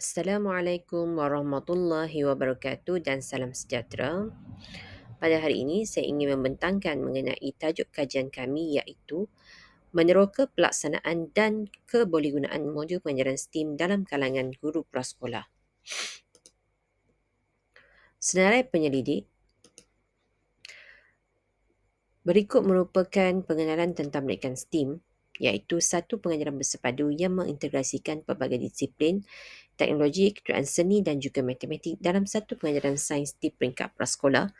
Assalamualaikum warahmatullahi wabarakatuh dan salam sejahtera. Pada hari ini saya ingin membentangkan mengenai tajuk kajian kami iaitu meneroka pelaksanaan dan kebolehgunaan modul pengajaran STEAM dalam kalangan guru prasekolah. Senarai penyelidik, berikut merupakan pengenalan tentang pendidikan STEAM iaitu satu pengajaran bersepadu yang mengintegrasikan pelbagai disiplin teknologi, kejuruteraan seni dan juga matematik dalam satu pengajaran sains di peringkat prasekolah.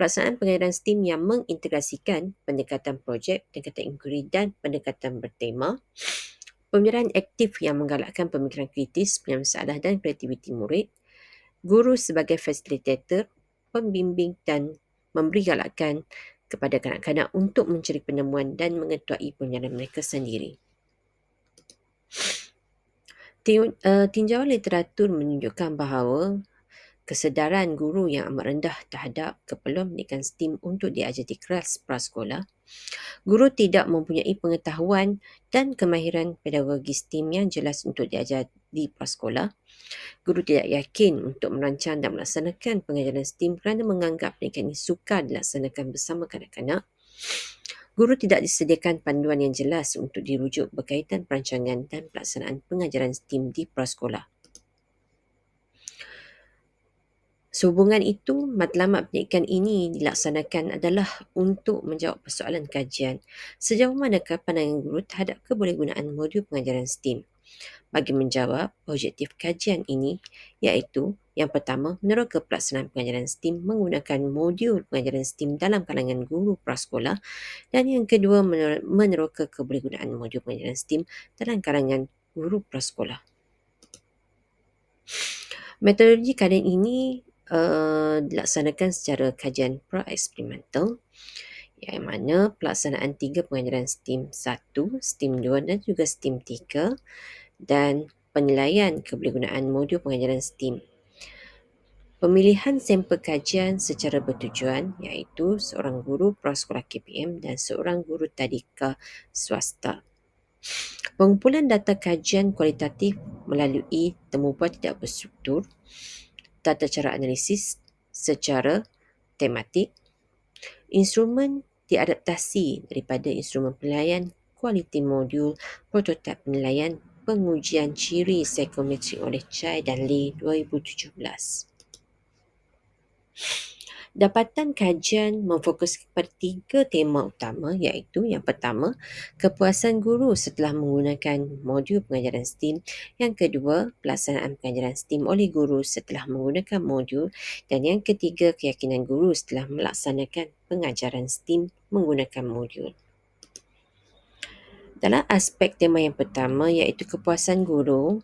Pelaksanaan pengajaran STEAM yang mengintegrasikan pendekatan projek, pendekatan inquiry dan pendekatan bertema. Pembelajaran aktif yang menggalakkan pemikiran kritis, penyelesaian masalah dan kreativiti murid. Guru sebagai fasilitator, pembimbing dan memberi galakan kepada kanak-kanak untuk mencari penemuan dan mengetuai pembelajaran mereka sendiri. Eh, tinjauan literatur menunjukkan bahawa kesedaran guru yang amat rendah terhadap keperluan pendidikan STEAM untuk diajar di kelas prasekolah. Guru tidak mempunyai pengetahuan dan kemahiran pedagogi STEAM yang jelas untuk diajar di prasekolah. Guru tidak yakin untuk merancang dan melaksanakan pengajaran STEAM kerana menganggap pendidikan ini sukar dilaksanakan bersama kanak-kanak. Guru tidak disediakan panduan yang jelas untuk dirujuk berkaitan perancangan dan pelaksanaan pengajaran STEAM di prasekolah. Sehubungan itu, matlamat pendidikan ini dilaksanakan adalah untuk menjawab persoalan kajian sejauh manakah pandangan guru terhadap kebolehgunaan modul pengajaran STEAM bagi menjawab objektif kajian ini iaitu yang pertama, meneroka pelaksanaan pengajaran STEAM menggunakan modul pengajaran STEAM dalam kalangan guru prasekolah dan yang kedua, meneroka kebolehgunaan modul pengajaran STEAM dalam kalangan guru prasekolah. Metodologi kajian ini uh, dilaksanakan secara kajian pra-eksperimental yang mana pelaksanaan tiga pengajaran STEAM 1, STEAM 2 dan juga STEAM 3 dan penilaian kebolehgunaan modul pengajaran STEAM. Pemilihan sampel kajian secara bertujuan iaitu seorang guru prasekolah KPM dan seorang guru tadika swasta. Pengumpulan data kajian kualitatif melalui temubual tidak berstruktur, tata cara analisis secara tematik, instrumen diadaptasi daripada instrumen penilaian kualiti modul, prototip penilaian pengujian ciri psikometrik oleh Chai dan Lee 2017. Dapatan kajian memfokus kepada tiga tema utama iaitu yang pertama, kepuasan guru setelah menggunakan modul pengajaran STEAM. Yang kedua, pelaksanaan pengajaran STEAM oleh guru setelah menggunakan modul. Dan yang ketiga, keyakinan guru setelah melaksanakan pengajaran STEAM menggunakan modul. Dalam aspek tema yang pertama iaitu kepuasan guru,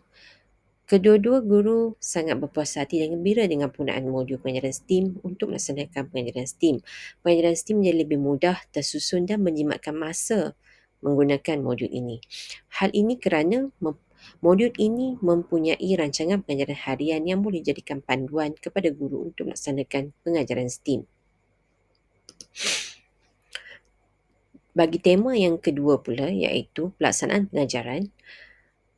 kedua-dua guru sangat berpuas hati dan gembira dengan penggunaan modul pengajaran STEAM untuk melaksanakan pengajaran STEAM. Pengajaran STEAM menjadi lebih mudah, tersusun dan menjimatkan masa menggunakan modul ini. Hal ini kerana modul ini mempunyai rancangan pengajaran harian yang boleh jadikan panduan kepada guru untuk melaksanakan pengajaran STEAM. Bagi tema yang kedua pula iaitu pelaksanaan pengajaran,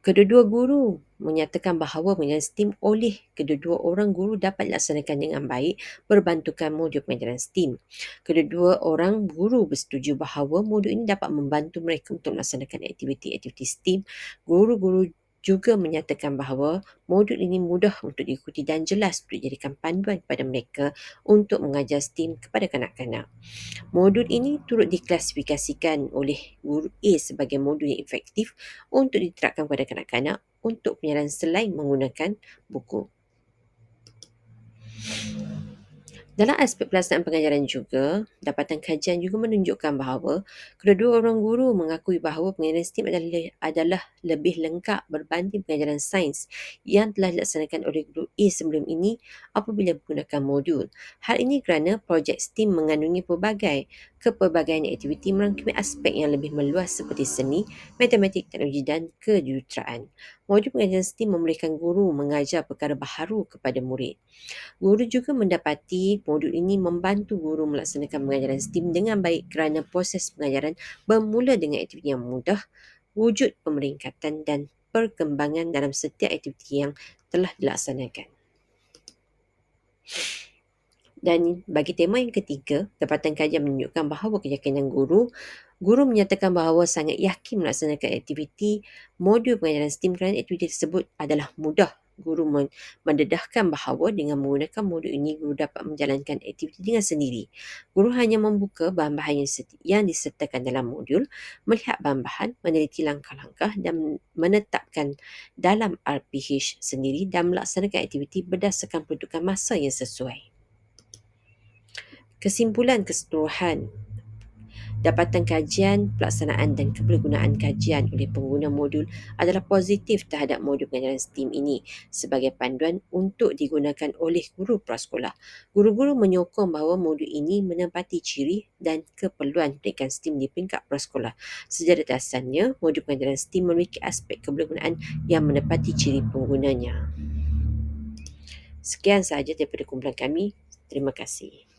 kedua-dua guru menyatakan bahawa pengajaran STEAM oleh kedua-dua orang guru dapat dilaksanakan dengan baik berbantukan modul pengajaran STEAM. Kedua-dua orang guru bersetuju bahawa modul ini dapat membantu mereka untuk melaksanakan aktiviti-aktiviti STEAM. Guru-guru juga menyatakan bahawa modul ini mudah untuk diikuti dan jelas untuk dijadikan panduan kepada mereka untuk mengajar STEAM kepada kanak-kanak. Modul ini turut diklasifikasikan oleh guru A sebagai modul yang efektif untuk diterapkan kepada kanak-kanak untuk penyaran selain menggunakan buku. Dalam aspek pelaksanaan pengajaran juga, dapatan kajian juga menunjukkan bahawa kedua-dua orang guru mengakui bahawa pengajaran STEAM adalah, adalah lebih lengkap berbanding pengajaran sains yang telah dilaksanakan oleh guru A sebelum ini apabila menggunakan modul. Hal ini kerana projek STEAM mengandungi pelbagai kepelbagaian aktiviti merangkumi aspek yang lebih meluas seperti seni, matematik, teknologi dan kejuruteraan. Modul pengajaran STEAM memberikan guru mengajar perkara baharu kepada murid. Guru juga mendapati modul ini membantu guru melaksanakan pengajaran STEAM dengan baik kerana proses pengajaran bermula dengan aktiviti yang mudah, wujud pemeringkatan dan perkembangan dalam setiap aktiviti yang telah dilaksanakan. Dan bagi tema yang ketiga, dapatan kajian menunjukkan bahawa keyakinan guru, guru menyatakan bahawa sangat yakin melaksanakan aktiviti modul pengajaran STEAM kerana aktiviti tersebut adalah mudah. Guru mendedahkan bahawa dengan menggunakan modul ini, guru dapat menjalankan aktiviti dengan sendiri. Guru hanya membuka bahan-bahan yang disertakan dalam modul, melihat bahan-bahan, meneliti langkah-langkah dan menetapkan dalam RPH sendiri dan melaksanakan aktiviti berdasarkan peruntukan masa yang sesuai. Kesimpulan keseluruhan Dapatan kajian, pelaksanaan dan kepergunaan kajian oleh pengguna modul adalah positif terhadap modul pengajaran STEAM ini sebagai panduan untuk digunakan oleh guru prasekolah. Guru-guru menyokong bahawa modul ini menempati ciri dan keperluan pendidikan STEAM di peringkat prasekolah. Sejarah dasarnya, modul pengajaran STEAM memiliki aspek kepergunaan yang menepati ciri penggunanya. Sekian sahaja daripada kumpulan kami. Terima kasih.